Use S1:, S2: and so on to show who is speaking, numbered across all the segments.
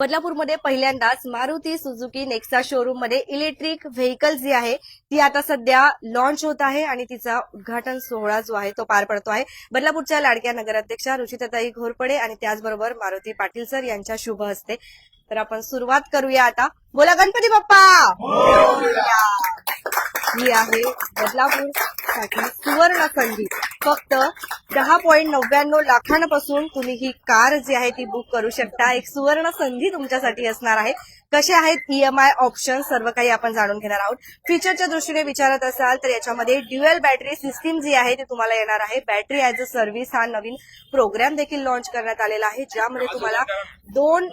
S1: बदलापूरमध्ये पहिल्यांदाच Maruti Suzuki Nexa शोरूममध्ये electric vehicle जी आहे ती आता सध्या लॉन्च होत आहे आणि तिचा उद्घाटन सोहळा जो आहे तो पार पडतो आहे. बदलापूरच्या लाडक्या नगराध्यक्षा रुचिताताई घोरपडे आणि त्याचबरोबर मारुती पाटील सर यांच्या शुभ हस्ते. तर आपण सुरुवात करूया आता. बोला गणपती बाप्पा! ही आहे बदलापूरसाठी सुवर्ण संधी फक्त दहा पॉईंट नव्याण्णव लाखांपासून तुम्ही ही कार जी आहे ती बुक करू शकता. एक सुवर्ण संधी तुमच्यासाठी असणार आहे. कसे आहेत ईएमआय ऑप्शन सर्व काही आपण जाणून घेणार आहोत. फीचरच्या दृष्टीने विचारत असाल तर याच्यामध्ये ड्युएल बॅटरी सिस्टीम जी आहे ती तुम्हाला येणार आहे. बॅटरी ॲज अ सर्व्हिस हा नवीन प्रोग्राम देखील लॉन्च करण्यात आलेला आहे ज्यामध्ये तुम्हाला दोन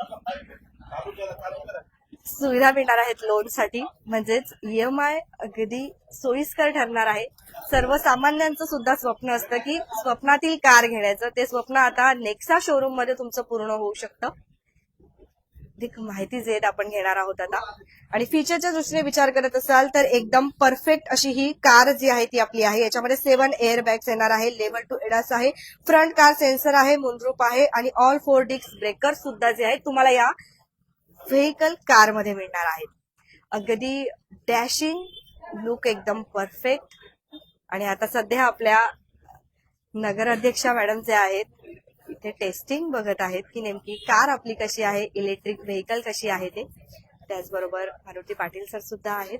S1: सुविधा मिळणार आहेत लोनसाठी. म्हणजेच ईएमआय अगदी सोयीस्कर ठरणार आहे. सर्वसामान्यांचं सुद्धा स्वप्न असतं की स्वप्नातील कार घेण्याचं. ते स्वप्न आता नेक्सा शोरूममध्ये तुमचं पूर्ण होऊ शकतं. अधिक माहिती जे आपण घेणार आहोत आता. आणि फीचरच्या दृष्टीने विचार करत असाल तर एकदम परफेक्ट अशी ही कार जी आहे ती आपली आहे. याच्यामध्ये सेव्हन एअर बॅग्स येणार आहे लेवल टू एडास आहे फ्रंट कार सेन्सर आहे मुनरूप आहे आणि ऑल फोर डिस्क ब्रेकर सुद्धा जे आहेत तुम्हाला या व्हेकल कारमध्ये मिळणार आहेत. अगदी डॅशिंग लुक एकदम परफेक्ट. आणि आता सध्या आपल्या नगराध्यक्षा मॅडम जे आहेत इथे टेस्टिंग बघत आहेत की नेमकी कार आपली कशी आहे इलेक्ट्रिक व्हेकल कशी आहे ते. त्याचबरोबर मारुती पाटील सर सुद्धा आहेत.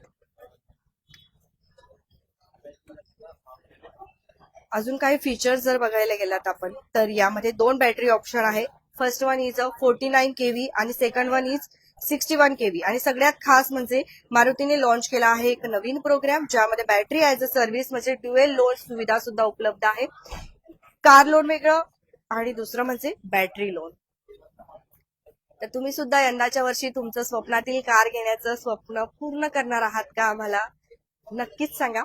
S1: अजून काही फीचर्स जर बघायला गेलात आपण तर यामध्ये दोन बॅटरी ऑप्शन आहे. First one is a forty nine K V second one is sixty one K V सगळ्यात खास म्हणजे मारुतीने लॉन्च केला आहे एक नवीन प्रोग्राम ज्यामध्ये बॅटरी ॲज अ सर्व्हिस म्हणजे ड्युएल लोन सुविधा सुद्धा उपलब्ध आहे. कार लोन वेगळं आणि दुसरं म्हणजे बॅटरी लोन तर तुम्ही सुद्धा यंदाच्या वर्षी तुमचं स्वप्नातील कार घेण्याचं स्वप्न पूर्ण करणार आहात का आम्हाला? नक्कीच सांगा.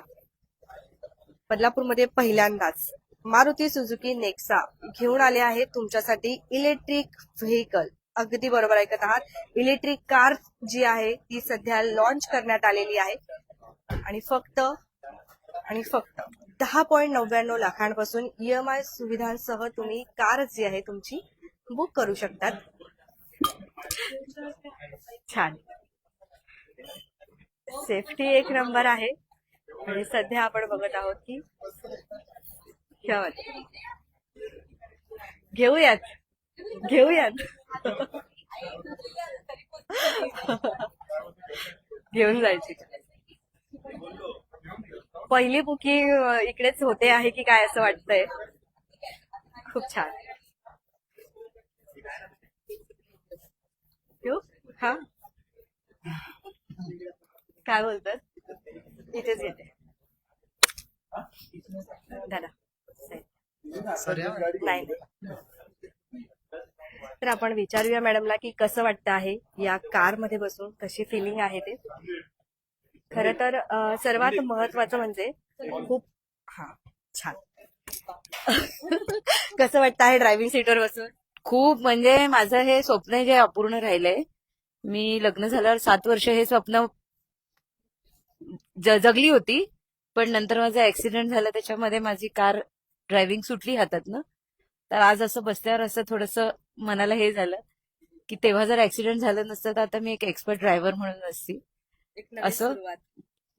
S1: बदलापूरमध्ये पहिल्यांदाच. मारुती सुझुकी नेक्सा घेऊन आले आहेत तुमच्यासाठी इलेक्ट्रिक व्हेकल. अगदी बरोबर ऐकत आहात. इलेक्ट्रिक कार जी आहे ती सध्या लॉन्च करण्यात आलेली आहे. आणि फक्त आणि फक्त दहा पॉईंट नव्याण्णव लाखांपासून ईएमआय सुविधांसह तुम्ही कार जी आहे तुमची बुक करू शकतात. छान. सेफ्टी एक नंबर आहे. आणि सध्या आपण बघत आहोत की त्याच्यावर घेऊयात. घेऊयात. घेऊन जायची. पहिली बुकिंग इकडेच होते आहे की काय असं वाटतंय? खूप छान. हा? काय बोलतात इथेच घेते. दादा. नाही. तर आपण विचारूया मॅडमला की कसं वाटतं आहे या कारमध्ये बसून कशी फिलिंग आहे ते? खर तर सर्वात महत्वाचं म्हणजे खूप हा छान. कसं वाटतं आहे ड्रायव्हिंग सीटवर बसून?
S2: खूप म्हणजे माझं हे स्वप्न जे अपूर्ण राहिलंय मी लग्न झाल्यावर सात वर्ष हे स्वप्न जगली होती पण नंतर माझा ऍक्सिडेंट झाला त्याच्यामध्ये माझी कार ड्रायव्हिंग सुटली हातातनं तर आज असं बसल्यावर असं थोडस मनाला हे झालं की तेव्हा जर ऍक्सिडेंट झालं नसतं तर आता मी एक एक्सपर्ट ड्रायव्हर म्हणून असती. असं?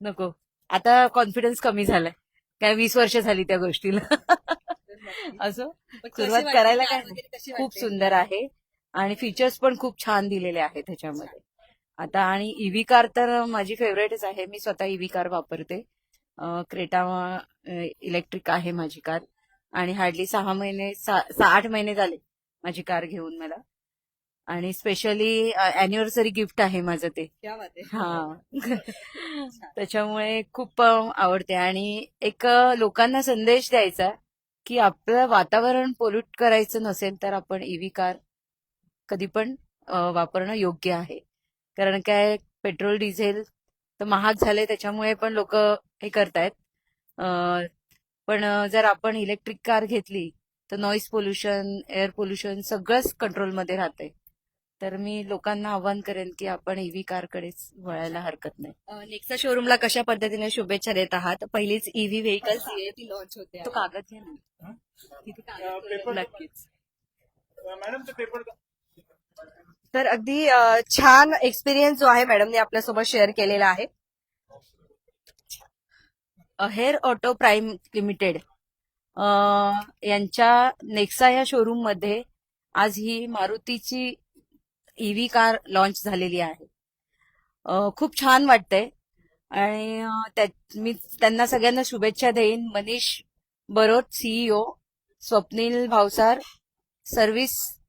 S2: नको. आता कॉन्फिडन्स कमी झालाय. काय वीस वर्ष झाली त्या गोष्टीला. असं? सुरुवात? करायला
S1: कार
S2: काय? खूप? सुंदर आहे आणि फीचर्स पण खूप छान दिलेले आहेत त्याच्यामध्ये आता आणि ईव्ही कार तर माझी फेवरेटच आहे. मी स्वतः ईव्ही कार वापरते. क्रेटा इलेक्ट्रिक आहे माझी कार आणि हार्डली सहा महिने सहा सहा- आठ महिने झाले माझी कार घेऊन मला. आणि स्पेशली अॅनिव्हर्सरी गिफ्ट आहे माझं ते. हा. त्याच्यामुळे खूप आवडते. आणि एक लोकांना संदेश द्यायचा की आपलं वातावरण पोल्यूट करायचं नसेल तर आपण ईव्ही कार कधी पण वापरणं योग्य आहे. कारण काय पेट्रोल डिझेल तर महाग झाले त्याच्यामुळे पण लोक हे करतायत. पण जर आपण इलेक्ट्रिक कार घेतली तर नॉईज पोल्युशन एअर पोल्युशन सगळंच कंट्रोलमध्ये राहतंय. तर मी लोकांना आव्हान करेन की आपण ईव्ही कारकडेच वळायला हरकत नाही.
S1: नेक्सा शोरूमला कशा पद्धतीने शुभेच्छा देत आहात? पहिलीच ईव्ही व्हेकल ती लॉन्च होते.
S2: तो कागद घे ना. नक्कीच.
S3: मॅडम ते पेपर
S1: तर अगदी छान एक्सपिरियन्स जो आहे मॅडमने आपल्यासोबत शेअर केलेला आहे.
S2: हेअर ऑटो प्राईम लिमिटेड यांच्या नेक्सा या शोरूममध्ये आज ही मारुतीची ईव्ही कार लॉन्च झालेली आहे. खूप छान वाटतंय. आणि त्या- मी त्यांना सगळ्यांना शुभेच्छा देईन. Manish Barot CEO Swapnil Bhavsar service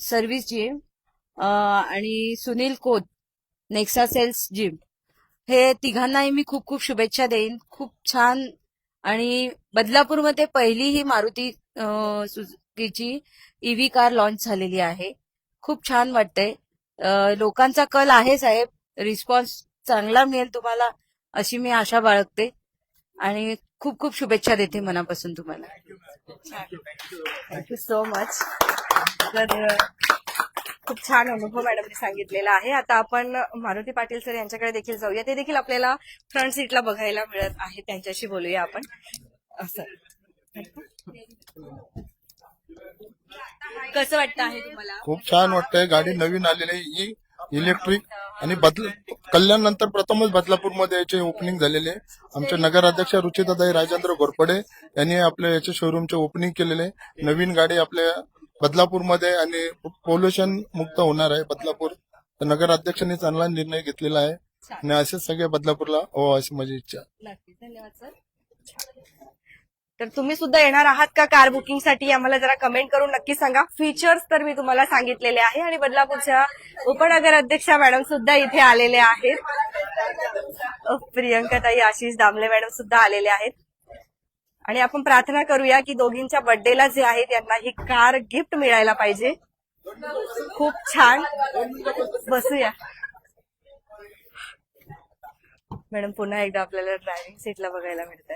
S2: service gym आणि सुनील कोत नेक्सा सेल्स जिम. हे तिघांनाही मी खूप खूप शुभेच्छा देईन. खूप छान आणि बदलापूरमध्ये पहिली ही मारुती सुझुकीची ईव्ही कार लॉन्च झालेली आहे. खूप छान वाटतंय. लोकांचा कल आहे साहेब. रिस्पॉन्स चांगला मिळेल तुम्हाला अशी मी आशा बाळगते. आणि खूप खूप शुभेच्छा देते मनापासून तुम्हाला.
S1: थँक्यू सो मच तर खूप छान अनुभव मॅडमने सांगितलेला आहे. आता आपण मारुती पाटील सर यांच्याकडे देखील जाऊया. ते देखील आपल्याला फ्रंट सीटला बघायला मिळत आहे त्यांच्याशी बोलूया आपण. असं कसं वाटतं आहे तुम्हाला?
S3: खूप छान वाटतंय. गाडी नवीन आलेली ही इलेक्ट्रिक आणि बदल कल्याण नंतर प्रथमच बदलापूरमध्ये याचे ओपनिंग झालेले आमच्या आमचे नगराध्यक्ष रुचिताताई राजेंद्र घोरपडे यांनी आपल्या याच्या शोरूमचे ओपनिंग केलेले आहे. नवीन गाडी आपल्या बदलापूरमध्ये आणि पोल्युशन मुक्त होणार आहे बदलापूर. तर नगराध्यक्षांनी चांगला निर्णय घेतलेला आहे. आणि असेच सगळे बदलापूरला हो अशी माझी इच्छा
S1: धन्यवाद सर. तर तुम्ही सुद्धा येणार आहात का कार बुकिंगसाठी आम्हाला जरा कमेंट करून नक्की सांगा. फीचर्स तर मी तुम्हाला सांगितलेले आहे आणि बदलापूरच्या उपनगर अध्यक्षा मॅडम सुद्धा इथे आलेले आहेत. प्रियंकाताई आशिष दामले मॅडम सुद्धा आलेले आहेत. आणि आपण प्रार्थना करूया की दोघींच्या बर्थडेला जे आहे त्यांना ही कार गिफ्ट मिळायला पाहिजे. खूप छान. बसूया. मॅडम पुन्हा एकदा आपल्याला ड्रायव्हिंग सीटला बघायला मिळत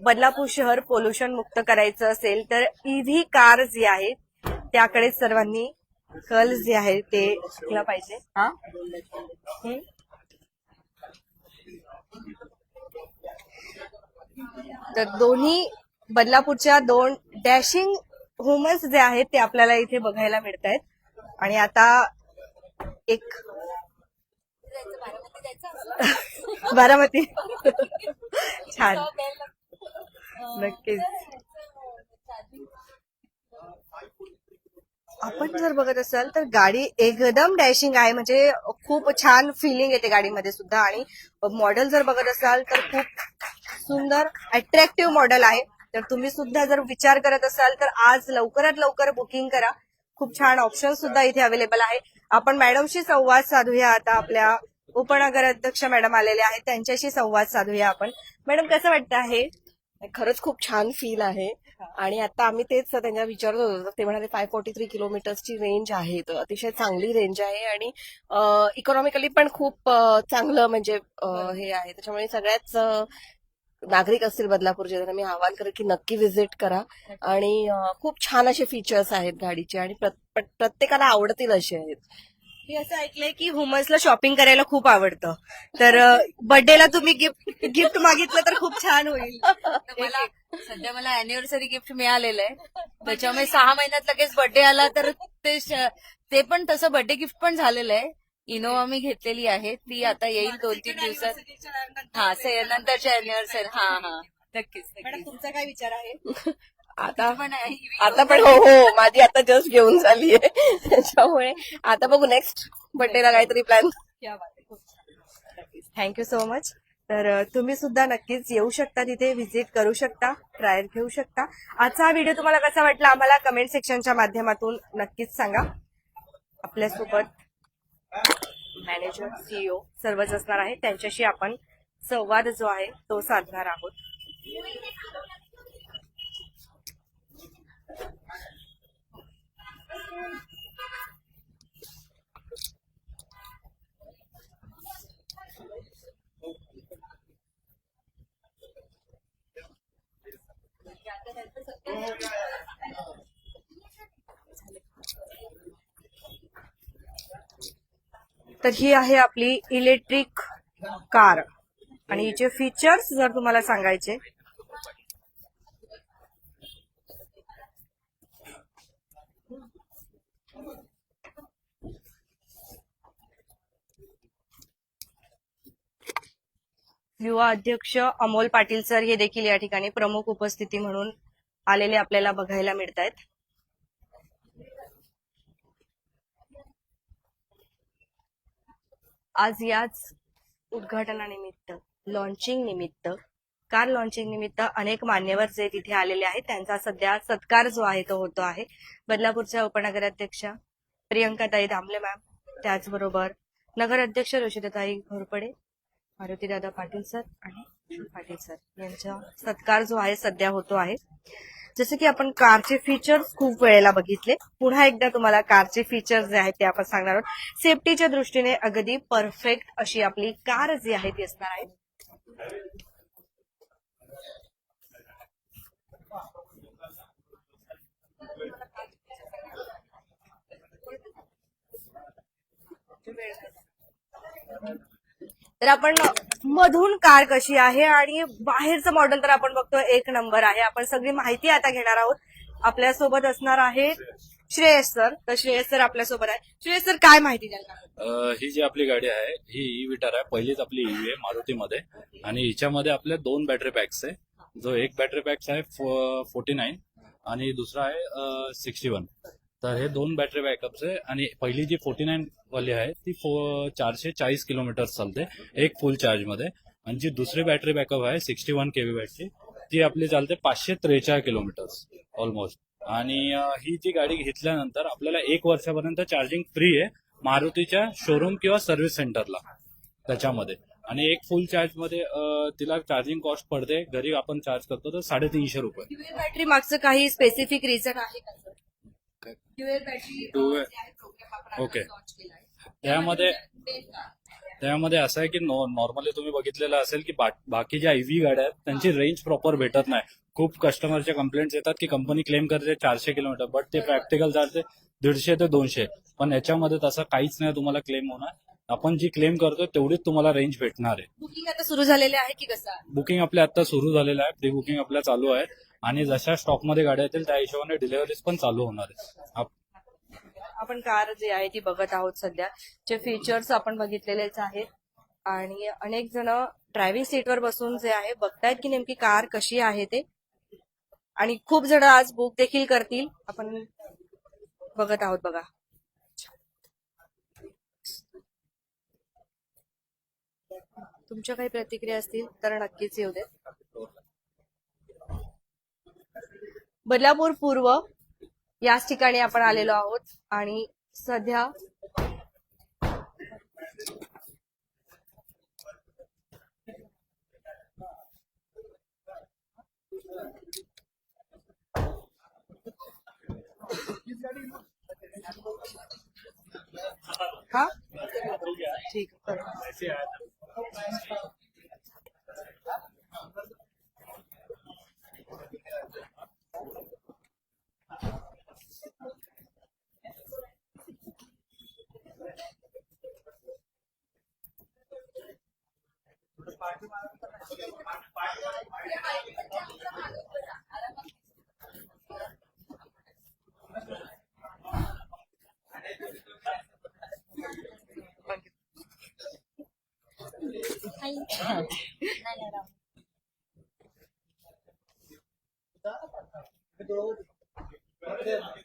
S1: बदलापूर शहर पोल्युशन मुक्त करायचं असेल तर ईव्ही कार जी आहे त्याकडे सर्वांनी कल जे आहे ते शिकला पाहिजे. हा? तर दोन्ही बदलापूरच्या दोन डॅशिंग वुमन्स जे आहेत ते आपल्याला इथे बघायला मिळत आहेत आणि आता एक बारामती. छान. नक्कीच. आपण जर बघत असाल तर गाडी एकदम डॅशिंग आहे. म्हणजे खूप छान फिलिंग येते गाडीमध्ये सुद्धा. आणि मॉडेल जर बघत असाल तर खूप सुंदर अट्रॅक्टिव्ह मॉडेल आहे. तर तुम्ही सुद्धा जर विचार करत असाल तर आज लवकरात लवकर बुकिंग करा. खूप छान ऑप्शन सुद्धा इथे अवेलेबल आहे. आपण मॅडमशी संवाद साधूया आता. आपल्या उपनगर अध्यक्ष मॅडम आलेले आहेत. त्यांच्याशी संवाद साधूया आपण. मॅडम कसं वाटतं आहे?
S4: खरंच खूप छान फील आहे. आणि आता आम्ही तेच त्यांना विचारत होतो ते म्हणाले फाय फोर्टी थ्री किलोमीटर्सची रेंज आहे. तर अतिशय चांगली रेंज आहे आणि इकॉनॉमिकली पण खूप चांगलं म्हणजे हे आहे. त्याच्यामुळे सगळ्याच नागरिक असतील बदलापूर जिल्ह्यात मी आवाहन करेन की नक्की व्हिजिट करा. आणि खूप छान असे फीचर्स आहेत गाडीचे आणि प्रत- प्रत- प्रत्येकाला आवडतील असे आहेत.
S1: मी असं ऐकलंय की वुमन्सला शॉपिंग करायला खूप आवडतं. तर बर्थडेला तुम्ही गिफ्ट गिफ्ट मागितलं तर खूप छान होईल.
S2: मला सध्या मला अॅनिव्हर्सरी गिफ्ट मिळालेलं आहे. त्याच्यामुळे सहा महिन्यात लगेच बर्थडे आला तर ते पण तसं बर्थडे गिफ्ट पण झालेलं आहे. इनोवा मी घेतलेली आहे. ती आता येईल दोन तीन दिवसात. हा नंतरच्या अॅनिव्हर्सरी हा हा. नक्कीच
S1: तुमचा काय विचार आहे?
S4: आता
S2: पण आहे.
S4: आता पण हो हो माझी आता जस्ट घेऊन झाली आहे. त्याच्यामुळे आता बघू नेक्स्ट बर्थडेला काहीतरी प्लॅन
S1: थँक्यू सो मच तर तुम्ही सुद्धा नक्कीच येऊ शकता तिथे व्हिजिट करू शकता ट्रायल घेऊ शकता. आजचा हा व्हिडिओ तुम्हाला कसा वाटला आम्हाला कमेंट सेक्शनच्या माध्यमातून नक्कीच सांगा. आपल्यासोबत मॅनेजर सीईओ सर्वच असणार आहे त्यांच्याशी आपण संवाद जो आहे तो साधणार आहोत. तर ही आहे आपली इलेक्ट्रिक कार आणि हिचे फीचर्स जर तुम्हाला सांगायचे युवा अध्यक्ष अमोल पाटील सर हे देखील या ठिकाणी प्रमुख उपस्थिती म्हणून आलेले आपल्याला बघायला मिळत आहेत आज याच उद्घाटनानिमित्त लॉन्चिंग निमित्त कार लॉन्चिंग निमित्त अनेक मान्यवर जे तिथे आलेले आहेत त्यांचा सध्या सत्कार जो आहे तो होतो आहे. बदलापूरच्या उपनगराध्यक्षा प्रियंकाताई दामले मॅम त्याचबरोबर नगराध्यक्ष रोशिताताई घोरपडे मारुतीदादा पाटील सर आणि पाटील सर यांचा सत्कार जो आहे सध्या होतो आहे. जसं की आपण कारचे फीचर्स खूप वेळेला बघितले. पुन्हा एकदा तुम्हाला कारचे फीचर्स जे आहेत ते आपण सांगणार आहोत. सेफ्टीच्या दृष्टीने अगदी परफेक्ट अशी आपली कार जी आहे ती असणार आहे. तर आपण मधून कार कशी आहे आणि बाहेरचं मॉडेल तर आपण बघतो एक नंबर आहे. आपण सगळी माहिती आता घेणार आहोत. आपल्यासोबत असणार आहे श्रेयस सर. तर श्रेयस सर आपल्यासोबत आहे. श्रेयस सर काय माहिती द्याल
S5: अ, ही जी आपली गाडी आहे ही ई विटार आहे. पहिलीच आपली ईव्ही आहे मारुतीमध्ये. आणि हिच्यामध्ये आपले दोन बॅटरी पॅक्स आहे. जो एक बॅटरी पॅक्स आहे फोर्टी नाईन आणि दुसरा आहे सिक्स्टी वन तर हे दोन बॅटरी बॅकअप्स आहे. आणि पहिली जी फोर्टी नाईन वाली आहे ती फो चारशे चाळीस किलोमीटर चालते एक फुल चार्जमध्ये. आणि जी दुसरी बॅटरी बॅकअप आहे सिक्स्टी वन केव्ही बॅटरी ती आपली चालते पाचशे त्रेचाळीस किलोमीटर ऑलमोस्ट आणि ही जी गाडी घेतल्यानंतर आपल्याला एक वर्षापर्यंत चार्जिंग फ्री आहे मारुतीच्या शोरूम किंवा सर्व्हिस सेंटरला त्याच्यामध्ये. आणि एक फुल चार्जमध्ये तिला चार्जिंग कॉस्ट पडते. घरी आपण चार्ज करतो तर साडेतीनशे रुपये.
S1: बॅटरी मागचं काही स्पेसिफिक रिझन आहे का ड्युएल बॅटरी
S5: Dual- ओके. त्यामध्ये त्यामध्ये असं आहे की नॉर्मली तुम्ही बघितलेलं असेल की बाकी ज्या ईव्ही गाड्या आहेत त्यांची रेंज प्रॉपर भेटत नाही खूप कस्टमरचे कंप्लेंट्स येतात की कंपनी क्लेम करते चारशे किलोमीटर बट ते प्रॅक्टिकल चालते दीडशे ते दोनशे पण याच्यामध्ये तसं काहीच नाही तुम्हाला क्लेम होणार आपण जी क्लेम करतो तेवढीच तुम्हाला रेंज भेटणार आहे
S1: बुकिंग आता सुरू झालेले आहे की कसं?
S5: बुकिंग आपल्या आता सुरू झालेलं आहे प्री बुकिंग आपल्या चालू आहे. आणि जशा स्टॉकमध्ये गाड्या येतील त्या हिशोबाने डिलिव्हरीज पण चालू होणार आहे
S1: आपण कार जी आहे ती बघत आहोत सध्या. जे फीचर्स आपण बघितलेलेच आहेत. आणि अनेक जण ड्रायव्हिंग सीटवर बसून जे आहे बघतायत की नेमकी कार कशी आहे ते. आणि खूप जण आज बुक देखील करतील. आपण बघत आहोत बघा. तुमच्या काही प्रतिक्रिया असतील तर नक्कीच येऊ देत. बदलापूर पूर्व याच ठिकाणी आपण आलेलो आहोत आणि सध्या हा? ठीक आहे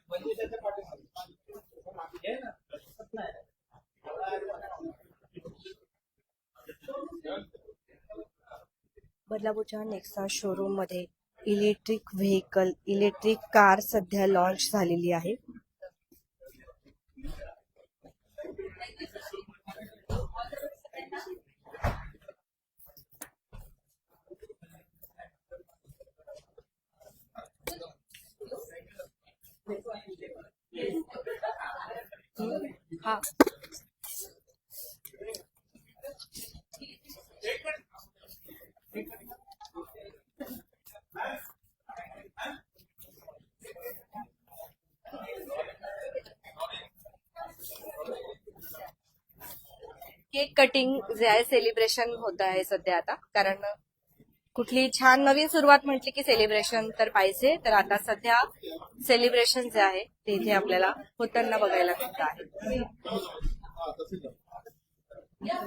S1: बदलापूरच्या नेक्सा शोरूम मध्ये इलेक्ट्रिक व्हेकल इलेक्ट्रिक कार सध्या लॉन्च झालेली आहे. हा. कटिंग जे आहे सेलिब्रेशन होत आहे सध्या आता. कारण कुठली छान नवीन सुरुवात म्हटली की सेलिब्रेशन तर पाहिजे. तर आता सध्या सेलिब्रेशन जे आहे ते इथे आपल्याला होताना बघायला मिळत आहे या.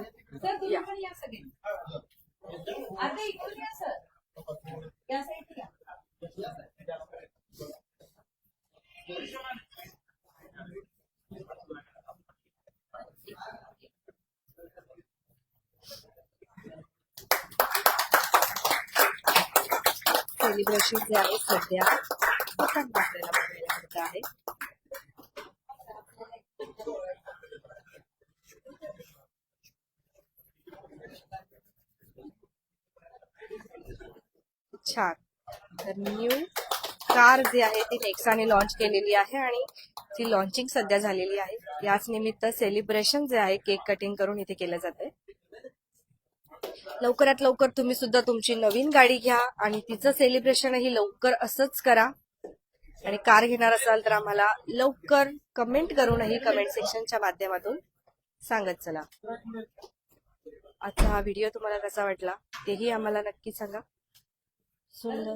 S1: सेलिब्रेशन जे आहे सध्या होताना आपल्याला बघायला मिळत आहे. छान. तर न्यू कार जी आहे ती नेक्साने लॉन्च केलेली आहे आणि ती लॉन्चिंग सध्या झालेली आहे. याच निमित्त सेलिब्रेशन जे आहे केक कटिंग करून इथे केलं जातं लवकरात लवकर तुम्ही सुद्धा तुमची नवीन गाडी घ्या आणि तिचं सेलिब्रेशनही लवकर असंच करा. आणि कार घेणार असाल तर आम्हाला लवकर कमेंट करूनही कमेंट सेक्शनच्या माध्यमातून सांगत चला. आजचा हा व्हिडिओ तुम्हाला कसा वाटला तेही आम्हाला नक्की सांगा. सुंदर.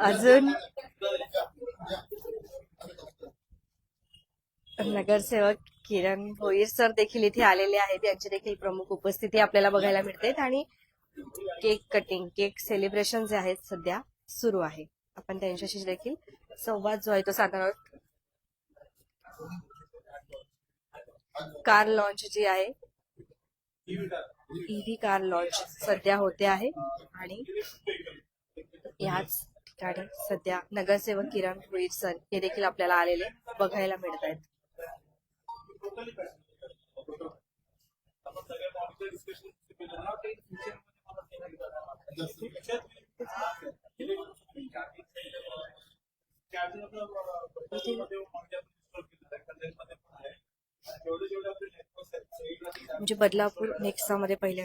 S1: अजून? नगरसेवक किरण भोईर सर देखील इथे आलेले आहेत. यांची देखील प्रमुख उपस्थिती आपल्याला बघायला मिळते. आणि केक कटिंग केक सेलिब्रेशन जे आहेत सध्या सुरू आहे. आपण त्यांच्याशी देखील संवाद जो आहे तो साधणार आहोत. कार लॉन्च जी आहे ईव्ही कार लॉन्च सध्या होते आहे. आणि याच ठिकाणी सध्या नगरसेवक किरण सर हे देखील आपल्याला आलेले बघायला मिळत आहेत. म्हणजे बदलापूर नेक्सामध्ये पहिल्या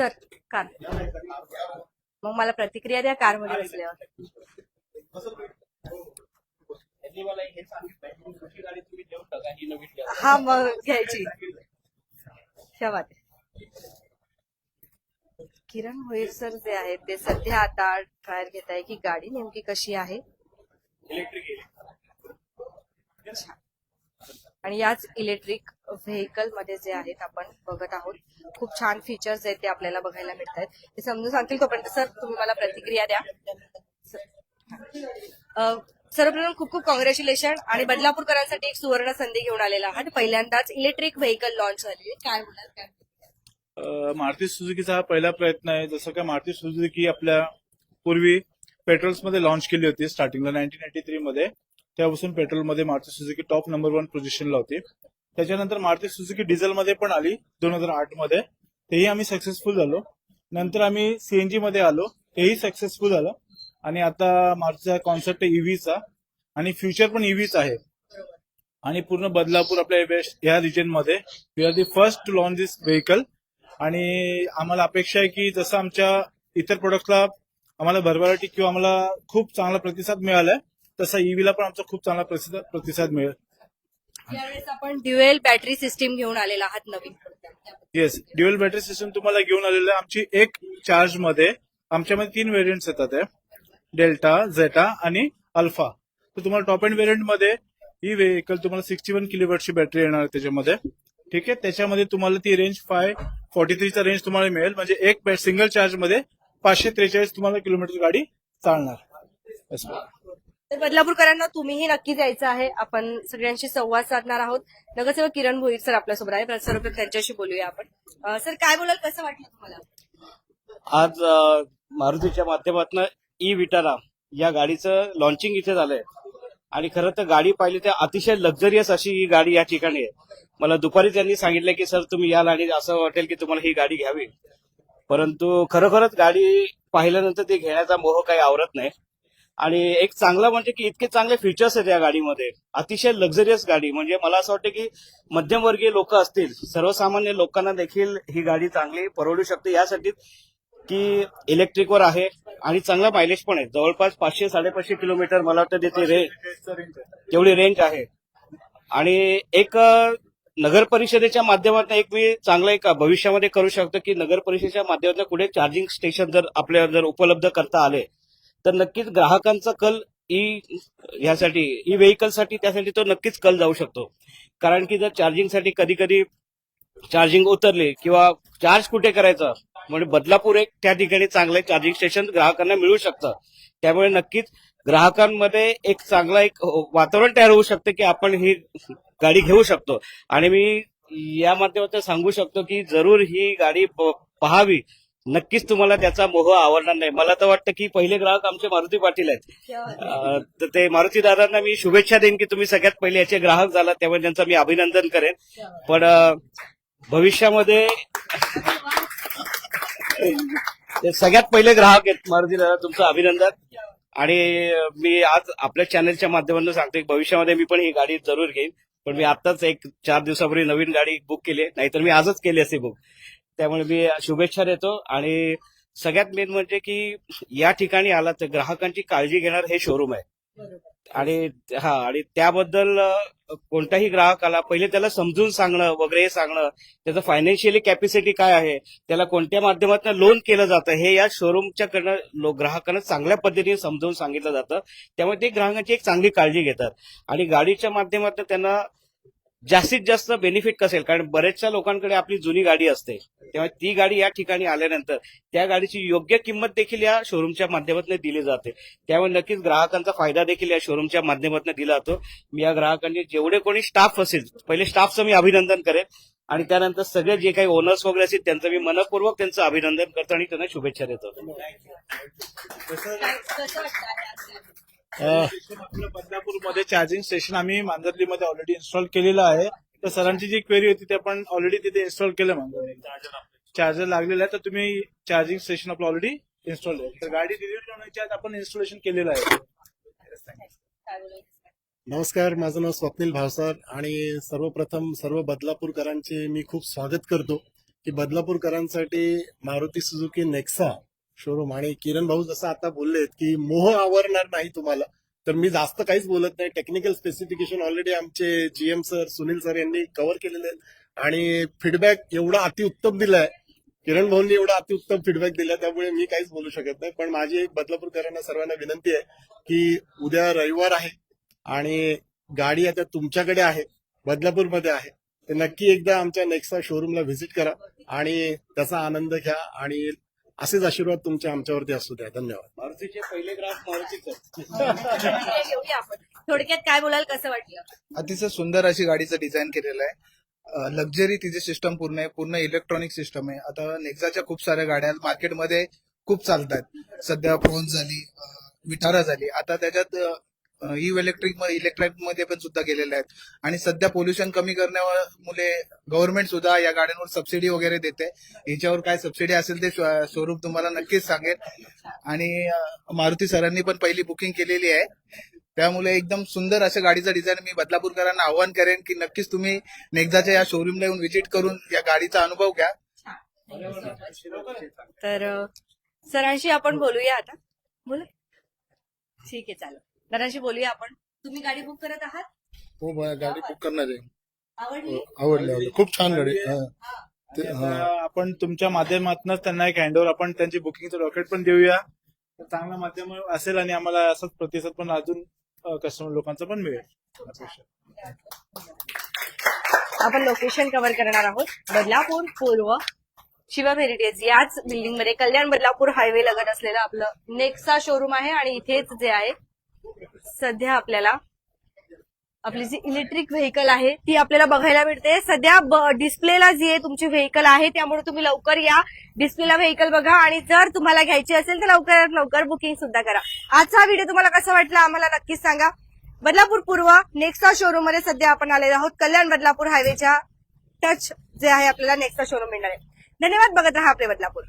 S1: सर कार. मग मला प्रतिक्रिया द्या कारमध्ये बसल्यावर.
S6: हे
S1: मग घ्यायची. आहे. किरण भोईर सर जे आहेत ते सध्या आता ट्रायल घेत आहे की गाडी नेमकी कशी आहे?
S6: इलेक्ट्रिक.
S1: आणि याच इलेक्ट्रिक व्हेकलमध्ये जे आहेत आपण बघत आहोत खूप छान फीचर्स आहेत ते आपल्याला बघायला मिळत आहेत ते समजून सांगतील तोपर्यंत. सर तुम्ही मला प्रतिक्रिया द्या. सर्वप्रथम खूप खूप कॉंग्रॅच्युलेशन आणि बदलापूरकरांसाठी एक सुवर्ण संधी घेऊन आलेला आहात. पहिल्यांदाच इलेक्ट्रिक व्हेकल लॉन्च झाली काय बोलाल काय
S7: मारुती सुझुकीचा हा पहिला प्रयत्न आहे. जसं का मारुती सुझुकी आपल्या पूर्वी पेट्रोल्समध्ये लॉन्च केली होती स्टार्टिंगला नाईन्टीन एटी थ्री मध्ये. तेव्हापासून पेट्रोलमध्ये Maruti Suzuki top number one पोझिशनला होती. त्याच्यानंतर मारुती सुझुकी डिझेलमध्ये पण आली दोन हजार आठमध्ये तेही आम्ही सक्सेसफुल झालो. नंतर आम्ही सीएनजी मध्ये आलो. तेही सक्सेसफुल झालं. आणि आता मारुतीचा कॉन्सेप्ट ईव्हीचा आणि फ्युचर पण ईव्हीच आहे. आणि पूर्ण बदलापूर आपल्या वेस्ट या रिजनमध्ये. We are the first to launch this vehicle आणि आम्हाला अपेक्षा आहे की जसं आमच्या इतर प्रोडक्टला आम्हाला भरभराटी किंवा आम्हाला खूप चांगला प्रतिसाद मिळालाय तसा ईव्हीला पण आमचा खूप चांगला प्रतिसाद मिळेल.
S1: यावेळेस आपण ड्युएल बॅटरी सिस्टीम घेऊन आलेला आहात नवीन.
S7: येस ड्युअल बॅटरी सिस्टम तुम्हाला घेऊन आलेलं आहे. आमची एक चार्जमध्ये आमच्यामध्ये तीन व्हेरियंट्स येतात डेल्टा झेटा आणि अल्फा तर तुम्हाला टॉप अँड व्हेरियंटमध्ये ही व्हेकल तुम्हाला सिक्स्टी वन किलोवॅटची बॅटरी येणार आहे त्याच्यामध्ये. ठीक आहे? त्याच्यामध्ये तुम्हाला ती रेंज फाय फोर्टी थ्रीचा रेंज तुम्हाला मिळेल. म्हणजे एक सिंगल चार्जमध्ये पाचशे त्रेचाळीस तुम्हाला किलोमीटर गाडी चालणार.
S1: तर बदलापूरकरांना तुम्हीही नक्की जायचं आहे. आपण सगळ्यांशी संवाद साधणार आहोत. नगरसेवक किरण भोईर सर आपल्यासोबत आहे. सर्वप्रथम त्यांच्याशी बोलूया आपण. सर काय बोलाल? कसं वाटलं तुम्हाला?
S6: आज मारुतीच्या माध्यमातून ई विटारा या गाडीचं लॉन्चिंग इथे झालंय. आणि खरं तर गाडी पाहिली तर अतिशय लक्झरियस अशी ही गाडी या ठिकाणी आहे. मला दुपारी त्यांनी सांगितलं की सर तुम्ही याल आणि असं वाटेल की तुम्हाला ही गाडी घ्यावी. परंतु खरोखरच गाडी पाहिल्यानंतर ती घेण्याचा मोह काही आवरत नाही. आणि एक चांगला म्हणजे की इतके चांगले फीचर्स आहेत या गाडीमध्ये. अतिशय लक्झरियस गाडी. म्हणजे मला असं वाटतं की मध्यमवर्गीय लोक असतील सर्वसामान्य लोकांना देखील ही गाडी चांगली परवडू शकते. यासाठी की इलेक्ट्रिकवर आहे आणि चांगला मायलेज पण आहे. जवळपास पाचशे साडेपाचशे किलोमीटर मला वाटतं तिथे रेंज तेवढी रेंज आहे. आणि एक नगर परिषदेच्या माध्यमातून एक मी चांगलं एक भविष्यामध्ये करू शकतो की नगर परिषदेच्या माध्यमातून कुठे चार्जिंग स्टेशन जर आपल्याला जर उपलब्ध करता आले तर नक्कीच ग्राहकांचा कल ई ह्यासाठी ई व्हेकलसाठी त्यासाठी तो नक्कीच कल जाऊ शकतो. कारण की जर चार्जिंगसाठी कधी कधी चार्जिंग उतरली किंवा चार्ज कुठे करायचं म्हणजे बदलापूर एक त्या ठिकाणी चांगलं चार्जिंग स्टेशन ग्राहकांना मिळू शकतं. त्यामुळे नक्कीच ग्राहकांमध्ये एक चांगला एक वातावरण तयार होऊ शकतं की आपण ही गाडी घेऊ शकतो. आणि मी या माध्यमातून सांगू शकतो की जरूर ही गाडी प- पहावी. नक्कीच तुम्हाला त्याचा मोह आवडणार नाही. मला तर वाटतं की पहिले ग्राहक आमचे मारुती पाटील आहेत. तर ते मारुती दादांना मी शुभेच्छा देईन की तुम्ही सगळ्यात पहिले याचे ग्राहक झाला त्यामुळे त्यांचं मी अभिनंदन करेन. पण भविष्यामध्ये सगळ्यात पहिले ग्राहक आहेत मारुती दादा तुमचं अभिनंदन. आणि मी आज आपल्या चॅनलच्या माध्यमातून सांगतो भविष्यामध्ये मी पण ही गाडी जरूर घेईन. पण मी आताच एक चार दिवसापूर्वी नवीन गाडी बुक केली नाहीतर मी आजच केली असते बुक त्यामुळे मी शुभेच्छा देतो. आणि सगळ्यात मेन म्हणजे की या ठिकाणी आला तर ग्राहकांची काळजी घेणार हे शोरूम आहे. आणि हा आणि त्याबद्दल कोणताही ग्राहक आला पहिले त्याला समजून सांगणं वगैरे हे सांगणं त्याचं फायनान्शियली कॅपॅसिटी काय आहे त्याला कोणत्या माध्यमातून लोन केलं जातं हे या शोरूमच्या कडनं लो- ग्राहकांना चांगल्या पद्धतीने समजावून सांगितलं जातं. त्यामुळे ते ग्राहकांची एक चांगली काळजी घेतात. आणि गाडीच्या माध्यमातून त्यांना जास्तीत जास्त बेनिफिट कसेल कारण बरेचशा लोकांकडे आपली जुनी गाडी असते. तेव्हा ती गाडी या ठिकाणी आल्यानंतर त्या गाडीची योग्य किंमत देखील या शोरूमच्या माध्यमातून दिली जाते. त्यामुळे नक्कीच ग्राहकांचा फायदा देखील या शोरूमच्या माध्यमातून दिला जातो. मी या ग्राहकांनी जेवढे कोणी स्टाफ असेल पहिले स्टाफचं मी अभिनंदन करेन. आणि त्यानंतर सगळे जे काही ओनर्स वगैरे असतील त्यांचं मी मनपूर्वक त्यांचं अभिनंदन करतो आणि त्यांना शुभेच्छा देतो.
S7: आपल्या बदलापूरमध्ये चार्जिंग स्टेशन आम्ही मांजर्लीमध्ये ऑलरेडी इन्स्टॉल केलेलं आहे. तर सरांची जी क्वेरी होती ते आपण ऑलरेडी तिथे इन्स्टॉल केलं मांजर्ली. चार्जर लागलेला आहे तर तुम्ही चार्जिंग स्टेशन आपलं ऑलरेडी इन्स्टॉल आहे. तर गाडी डिलिव्हरी होण्याच्या आत आपण इन्स्टॉलेशन केलेलं आहे.
S8: नमस्कार माझं नाव स्वप्नील भावसार आणि सर्वप्रथम सर्व बदलापूरकरांचे मी खूप स्वागत करतो की बदलापूरकरांसाठी मारुती सुझुकी नेक्सा शोरूम. आणि किरण भाऊ जसं आता बोललेत की मोह आवरणार नाही तुम्हाला तर मी जास्त काहीच बोलत नाही. टेक्निकल स्पेसिफिकेशन ऑलरेडी आमचे जीएम सर सुनील सर यांनी कव्हर केलेले आहेत. आणि फीडबॅक एवढा अतिउत्तम दिलाय. किरण भाऊंनी एवढा अतिउत्तम फीडबॅक दिला त्यामुळे मी काहीच बोलू शकत नाही. पण माझी एक बदलापूरकरांना सर्वांना विनंती आहे की उद्या रविवार आहे आणि गाडी आता तुमच्याकडे आहे बदलापूरमध्ये आहे तर नक्की एकदा आमच्या नेक्सा शोरूमला व्हिजिट करा आणि त्याचा आनंद घ्या आणि असेच आशीर्वाद तुमचे आमच्यावरती असू द्या. धन्यवाद.
S6: मारुतीचे पहिले ग्राहक मारुतीच.
S1: घेऊया आपण. थोडक्यात काय बोलाल कसं वाटलं?
S9: अतिशय सुंदर अशी गाडीचं डिझाईन केलेलं आहे. लक्झरी तिचे सिस्टम पूर्ण आहे पूर्ण इलेक्ट्रॉनिक सिस्टम आहे. आता नेक्झाच्या खूप साऱ्या गाड्या मार्केटमध्ये खूप चालतात सध्या फोन झाली अं, विटारा झाली. आता त्याच्यात ई इलेक्ट्रिक इलेक्ट्रिकमध्ये पण सुद्धा गेलेले आहेत. आणि सध्या पोल्युशन कमी करण्यामुळे गव्हर्नमेंट सुद्धा या गाड्यांवर सबसिडी वगैरे देते. याच्यावर काय सबसिडी असेल ते शोरूम तुम्हाला नक्कीच सांगेल आणि मारुती सरांनी पण पहिली बुकिंग केलेली आहे. त्यामुळे एकदम सुंदर अशा गाडीचा डिझाईन मी बदलापूरकरांना आव्हान करेन की नक्कीच तुम्ही नेक्झाच्या या शोरूमला येऊन व्हिजिट करून या गाडीचा अनुभव घ्या.
S1: तर सरांशी आपण बोलूया आता. बोल. ठीक आहे चालेल. सरांशी बोलूया आपण. तुम्ही गाडी बुक करत आहात?
S3: हो गाडी बुक करणार आहे.
S1: आवडली?
S3: हो, आवडली आवडली. खूप छान गाडी हा. ते- हा.
S7: आपण तुमच्या माध्यमातूनच त्यांना एक हँडओव्हर आपण त्यांची बुकिंगचं रॉकेट पण देऊया. तर चांगला माध्यम असेल आणि आम्हाला असाच प्रतिसाद पण अजून कस्टमर लोकांचा पण मिळेल. अपेक्षा
S1: आपण लोकेशन कव्हर करणार आहोत. बदलापूर पूर्व शिवम हेरिटेज याच बिल्डिंगमध्ये कल्याण बदलापूर हायवे लगत असलेलं आपलं नेक्सा शोरूम आहे आणि इथेच जे आहे सध्या आपल्याला आपली जी इलेक्ट्रिक व्हेकल आहे ती आपल्याला बघायला मिळते. सध्या डिस्प्लेला जी आहे तुमची व्हेकल आहे त्यामुळे तुम्ही लवकर या. डिस्प्लेला व्हेकल बघा आणि जर तुम्हाला घ्यायची असेल तर लवकरात लवकर बुकिंग सुद्धा करा. आजचा व्हिडिओ तुम्हाला कसा वाटला आम्हाला नक्कीच सांगा. बदलापूर पूर्व नेक्सा शोरूममध्ये सध्या आपण आलेलो आहोत. कल्याण बदलापूर हायवेच्या टच जे आहे आपल्याला नेक्स्टा शोरूम मिळणार आहे. धन्यवाद बघत राहा आपले बदलापूर.